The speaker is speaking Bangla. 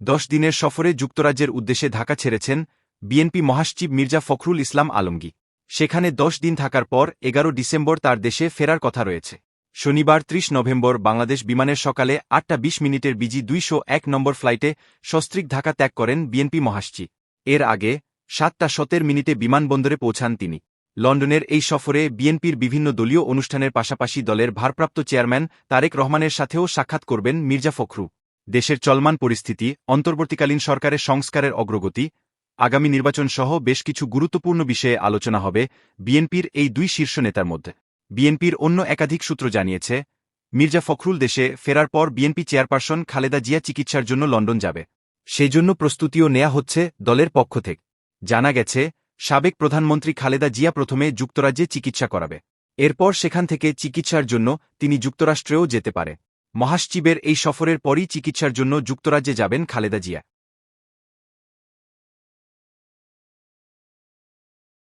দশ দিনের সফরে যুক্তরাজ্যের উদ্দেশ্যে ঢাকা ছেড়েছেন বিএনপি মহাসচিব মির্জা ফখরুল ইসলাম আলমগী। সেখানে দশ দিন থাকার পর এগারো ডিসেম্বর তার দেশে ফেরার কথা রয়েছে। শনিবার ত্রিশ নভেম্বর বাংলাদেশ বিমানের সকালে আটটা বিশ মিনিটের বিজি দুইশো এক নম্বর ফ্লাইটে সস্ত্রিক ঢাকা ত্যাগ করেন বিএনপি মহাসচিব। এর আগে সাতটা সতের মিনিটে বিমানবন্দরে পৌঁছান তিনি। লন্ডনের এই সফরে বিএনপির বিভিন্ন দলীয় অনুষ্ঠানের পাশাপাশি দলের ভারপ্রাপ্ত চেয়ারম্যান তারেক রহমানের সাথেও সাক্ষাৎ করবেন মির্জা ফখরু দেশের চলমান পরিস্থিতি, অন্তর্বর্তীকালীন সরকারের সংস্কারের অগ্রগতি, আগামী নির্বাচন সহ বেশ কিছু গুরুত্বপূর্ণ বিষয়ে আলোচনা হবে বিএনপির এই দুই শীর্ষ নেতার মধ্যে। বিএনপির অন্য একাধিক সূত্র জানিয়েছে, মির্জা ফখরুল দেশে ফেরার পর বিএনপি চেয়ারপারসন খালেদা জিয়া চিকিৎসার জন্য লন্ডন যাবে। সেই জন্য প্রস্তুতিও নেয়া হচ্ছে দলের পক্ষ থেকে। জানা গেছে, সাবেক প্রধানমন্ত্রী খালেদা জিয়া প্রথমে যুক্তরাজ্যে চিকিৎসা করাবে। এরপর সেখান থেকে চিকিৎসার জন্য তিনি যুক্তরাষ্ট্রেও যেতে পারে। মহাসচিবের এই সফরের পরই চিকিৎসার জন্য যুক্তরাজ্যে যাবেন খালেদা জিয়া।